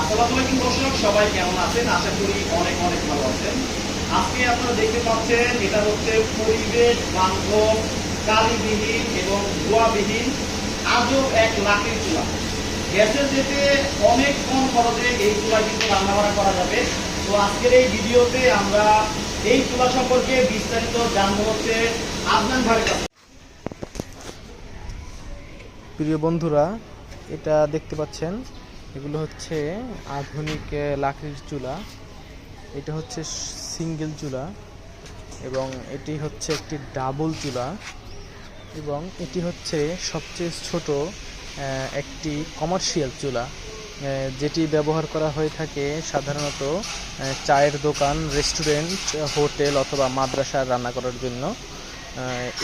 আসসালামু দর্শক, সবাই কেমন আছেন? আশা করি অনেক অনেক ভালো আছেন। আজকে আপনারা দেখতে পাচ্ছেন, এটা হচ্ছে পরিবেশ বান্ধব কালিবিহীন এবং ধোয়াবিহীন আজব এক লাঠির চুলা গ্যাসের যেতে অনেক কম খরচে এই চুলা কিন্তু রান্নাবাড়া করা যাবে। তো আজকের এই ভিডিওতে আমরা এই চুলা সম্পর্কে বিস্তারিত জানব হচ্ছে আদনান ভাইয়ের কাছে প্রিয় বন্ধুরা, এটা দেখতে পাচ্ছেন এগুলো হচ্ছে আধুনিক লাকড়ির চুলা। এটা হচ্ছে সিঙ্গেল চুলা এবং এটি হচ্ছে একটি ডাবল চুলা এবং এটি হচ্ছে সবচেয়ে ছোট একটি কমার্শিয়াল চুলা। যেটি ব্যবহার করা হয়ে থাকে সাধারণত চায়ের দোকান, রেস্টুরেন্ট, হোটেল অথবা মাদ্রাসার রান্না করার জন্য।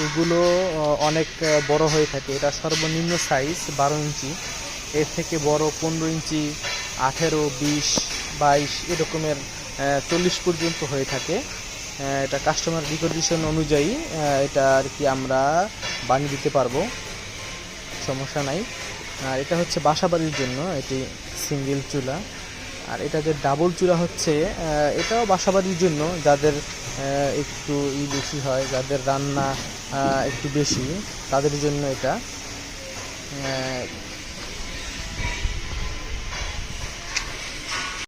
এগুলো অনেক বড় হয়ে থাকে। এটা সর্বনিম্ন সাইজ বারো ইঞ্চি। এর থেকে বড় পনেরো ইঞ্চি, আঠেরো, বিশ, বাইশ এরকমের চল্লিশ পর্যন্ত হয়ে থাকে। এটা কাস্টমার রিকোয়ারমেশন অনুযায়ী এটা আর কি আমরা বানিয়ে দিতে পারব। সমস্যা নাই। আর এটা হচ্ছে বাসাবাড়ির জন্য, এটি সিঙ্গেল চুলা। আর এটা যে ডাবল চুলা হচ্ছে এটাও বাসাবাড়ির জন্য, যাদের একটু ই বেশি হয়, যাদের রান্না একটু বেশি, তাদের জন্য এটা।